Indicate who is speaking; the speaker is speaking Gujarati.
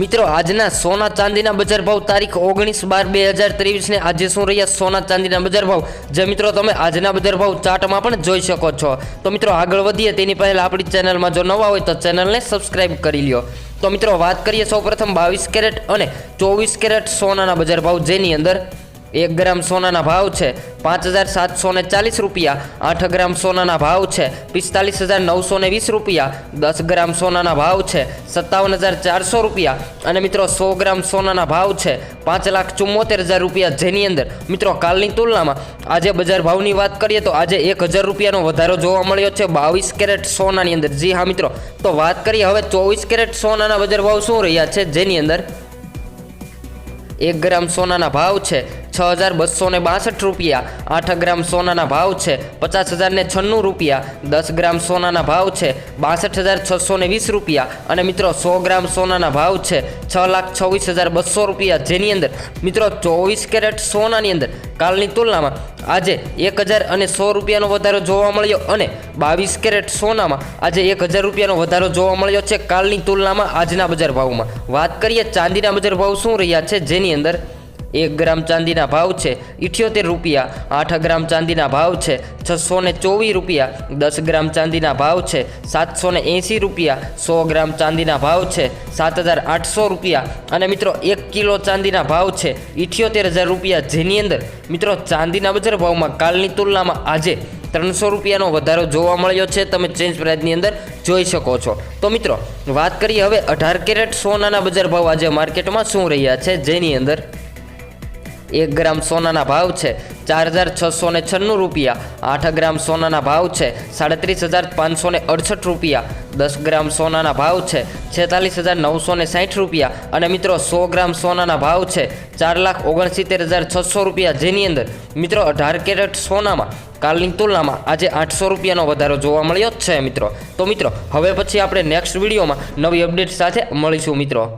Speaker 1: મિત્રો, આજના સોના ચાંદીના બજાર ભાવ તારીખ ઓગણીસ બાર બે હજાર ત્રેવીસને આજે શું રહ્યા? સોના ચાંદીના બજાર ભાવ. જે મિત્રો, તમે આજના બજાર ભાવ ચાર્ટમાં પણ જોઈ શકો છો. તો મિત્રો, આગળ વધીએ. તેની પહેલાં આપણી ચેનલમાં જો નવા હોય તો ચેનલને સબસ્ક્રાઇબ કરી લ્યો. તો મિત્રો, વાત કરીએ સૌપ્રથમ બાવીસ કેરેટ અને ચોવીસ કેરેટ સોનાના બજાર ભાવ જેની અંદર. એક ગ્રામ સોનાના ભાવ છે. પાંચ હજાર સાતસો ને ચાલીસ રૂપિયા. આઠ ગ્રામ સોનાના ભાવ છે. પિસ્તાલીસ હજાર નવસો ને વીસ રૂપિયા. દસ ગ્રામ સોનાના ભાવ છે. સત્તાવન હજાર ચારસો રૂપિયા. અને મિત્રો, સો ગ્રામ સોનાના ભાવ છે. પાંચ લાખ ચુમ્મોતેર હજાર રૂપિયા જેની અંદર. મિત્રો, કાલની તુલનામાં આજે બજાર ભાવની વાત કરીએ તો આજે એક હજાર રૂપિયાનો વધારો જોવા મળ્યો છે. બાવીસ કેરેટ સોનાની અંદર. જી હા, મિત્રો. તો વાત કરીએ હવે ચોવીસ કેરેટ સોનાના બજાર ભાવ શું રહ્યા છે? જેની અંદર એક ગ્રામ સોનાના ભાવ છે. છ હજાર બસો ને બાસઠ રૂપિયા. આઠ ગ્રામ સોનાના ભાવ છે પચાસ હજાર ને છન્નું રૂપિયા. દસ ગ્રામ સોનાના ભાવ છે બાસઠ હજાર છસો ને વીસ રૂપિયા. અને મિત્રો સો ગ્રામ સોનાના ભાવ છે છ લાખ છવ્વીસ હજાર બસો રૂપિયા. જેની અંદર મિત્રો ચોવીસ કેરેટ સોનાની અંદર કાલની તુલનામાં આજે એક હજાર અને સો રૂપિયાનો વધારો જોવા મળ્યો અને બાવીસ કેરેટ સોનામાં આજે એક હજાર રૂપિયાનો વધારો જોવા મળ્યો છે કાલની તુલનામાં આજના બજાર ભાવમાં. વાત કરીએ ચાંદીના બજાર ભાવ શું રહ્યા છે? જેની અંદર એક ગ્રામ ચાંદીના ભાવ છે ઇઠ્યોતેર રૂપિયા, આઠ ગ્રામ ચાંદીના ભાવ છે છસો ને ચોવીસ રૂપિયા, દસ ગ્રામ ચાંદીના ભાવ છે સાતસો ને એંસી રૂપિયા, સો ગ્રામ ચાંદીના ભાવ છે સાત હજાર આઠસો રૂપિયા. અને મિત્રો, એક કિલો ચાંદીના ભાવ છે ઇઠ્યોતેર હજાર રૂપિયા જેની અંદર. મિત્રો, ચાંદીના બજાર ભાવમાં કાલની તુલનામાં આજે ત્રણસો રૂપિયાનો વધારો જોવા મળ્યો છે. તમે ચેન્જ પ્રાઇઝની અંદર જોઈ શકો છો. તો મિત્રો, વાત કરીએ હવે અઢાર કેરેટ સોનાના બજાર ભાવ આજે માર્કેટમાં શું રહ્યા છે જેની અંદર. એક ગ્રામ સોનાના ભાવ છે, ચાર હજાર છસો ને છન્નું રૂપિયા. આઠ ગ્રામ સોનાના ભાવ છે, સાડત્રીસ હજાર પાંચસો ને અડસઠ રૂપિયા. દસ ગ્રામ સોનાના ભાવ છે, છેતાલીસ હજાર નવસો ને સાઠ રૂપિયા. અને મિત્રો, સો ગ્રામ સોનાના ભાવ છે, ચાર લાખ ઓગણસિત્તેર હજાર છસો રૂપિયા જેની અંદર. મિત્રો, અઢાર કેરેટ સોનામાં, કાલની તુલનામાં આજે આઠસો રૂપિયાનો વધારો જોવા મળ્યો જ છે, મિત્રો. તો મિત્રો, હવે પછી આપણે નેક્સ્ટ વિડીયોમાં નવી અપડેટ સાથે મળીશું, મિત્રો.